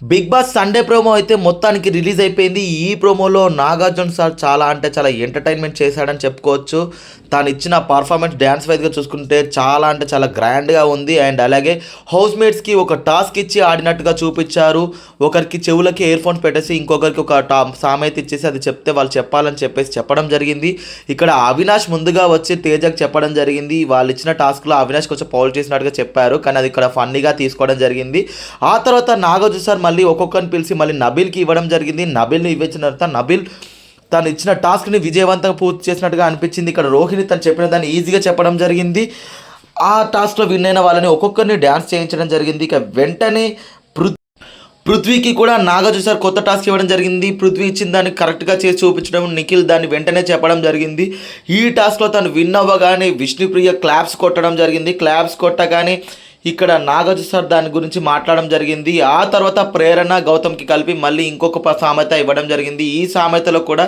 Big boss Sunday promo అయితే మొత్తానికి release అయిపోయింది. ఈ ప్రోమోలో నాగార్జున సార్ చాలా అంటే చాలా ఎంటర్టైన్మెంట్ చేశాడని చెప్పుకోవచ్చు. తాను ఇచ్చిన పర్ఫార్మెన్స్ డ్యాన్స్ వైజ్గా చూసుకుంటే చాలా అంటే చాలా గ్రాండ్గా ఉంది. అండ్ అలాగే హౌస్ మేట్స్కి ఒక టాస్క్ ఇచ్చి ఆడినట్టుగా చూపించారు. ఒకరికి చెవులకి ఇయర్ ఫోన్స్ పెట్టేసి ఇంకొకరికి ఒక టా సామెత ఇచ్చేసి అది చెప్తే వాళ్ళు చెప్పాలని చెప్పేసి చెప్పడం జరిగింది. ఇక్కడ అవినాష్ ముందుగా వచ్చి తేజకి చెప్పడం జరిగింది. వాళ్ళు ఇచ్చిన టాస్క్లో అవినాష్ కొంచెం పౌల్ చేసినట్టుగా చెప్పారు. కానీ అది ఇక్కడ ఫన్నీగా తీసుకోవడం జరిగింది. ఆ తర్వాత నాగార్జున సార్ మళ్ళీ ఒక్కొక్కరిని పిలిచి మళ్ళీ నబిల్కి ఇవ్వడం జరిగింది. నబీల్ని ఇవ్వచ్చిన తర్వాత నబిల్ తను ఇచ్చిన టాస్క్ని విజయవంతంగా పూర్తి చేసినట్టుగా అనిపించింది. ఇక్కడ రోహిణి తను చెప్పిన దాన్ని ఈజీగా చెప్పడం జరిగింది. ఆ టాస్క్లో విన్ అయిన వాళ్ళని ఒక్కొక్కరిని డ్యాన్స్ చేయించడం జరిగింది. ఇక వెంటనే పృథ్వీకి కూడా నాగార్జున సార్ కొత్త టాస్క్ ఇవ్వడం జరిగింది. పృథ్వీ ఇచ్చిన దాన్ని కరెక్ట్గా చేసి చూపించడం నిఖిల్ దాన్ని వెంటనే చెప్పడం జరిగింది. ఈ టాస్క్లో తను విన్ అవ్వగానే విష్ణుప్రియ క్లాప్స్ కొట్టడం జరిగింది. క్లాప్స్ కొట్టగానే ఇక్కడ నాగార్జు సార్ దాని గురించి మాట్లాడడం జరిగింది. ఆ తర్వాత ప్రేరణ గౌతమ్కి కలిపి మళ్ళీ ఇంకొక సామెత ఇవ్వడం జరిగింది. ఈ సామెతలో కూడా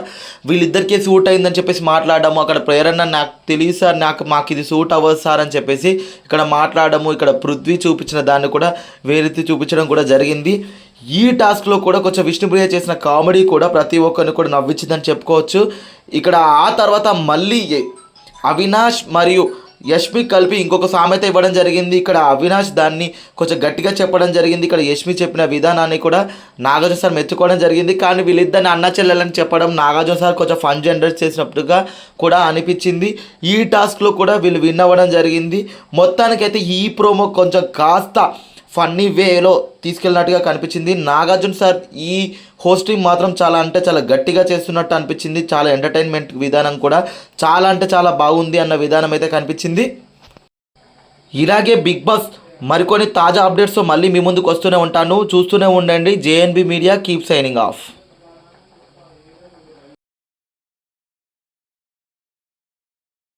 వీళ్ళిద్దరికీ సూట్ అయిందని చెప్పేసి మాట్లాడము. అక్కడ ప్రేరణ నాకు తెలియదు సార్. నాకు మాకు ఇది సూట్ అవ్వదు సార్ అని చెప్పేసి ఇక్కడ మాట్లాడము. ఇక్కడ పృథ్వీ చూపించిన దాన్ని కూడా వేరెత్తి చూపించడం కూడా జరిగింది. ఈ టాస్క్లో కూడా కొంచెం విష్ణుప్రియ చేసిన కామెడీ కూడా ప్రతి ఒక్కరిని కూడా నవ్వించిందని చెప్పుకోవచ్చు. ఇక్కడ ఆ తర్వాత మళ్ళీ అవినాష్ మరియు యష్మి కలిపి ఇంకొక సామెత ఇవ్వడం జరిగింది. ఇక్కడ అవినాష్ దాన్ని కొంచెం గట్టిగా చెప్పడం జరిగింది. ఇక్కడ యష్మి చెప్పిన విధానాన్ని కూడా నాగార్జున సార్ మెచ్చుకోవడం జరిగింది. కానీ వీళ్ళిద్దరిని అన్న చెల్లెలని చెప్పడం నాగార్జున సార్ కొంచెం ఫన్ జనరేట్ చేసినట్టుగా కూడా అనిపించింది. ఈ టాస్క్లో కూడా వీళ్ళు విన్ అవ్వడం జరిగింది. మొత్తానికైతే ఈ ప్రోమో కొంచెం కాస్త ఫన్నీ వేలో తీసుకెళ్ళినట్టుగా కనిపించింది. నాగార్జున సార్ ఈ హోస్టింగ్ మాత్రం చాలా అంటే చాలా గట్టిగా చేస్తున్నట్టు అనిపించింది. చాలా ఎంటర్టైన్మెంట్ విధానం కూడా చాలా అంటే చాలా బాగుంది అన్న విధానం అయితే కనిపించింది. ఇలాగే బిగ్ బాస్ మరికొన్ని తాజా అప్డేట్స్తో మళ్ళీ మీ ముందుకు వస్తూనే ఉంటాను. చూస్తూనే ఉండండి. JNB media. Keep signing off.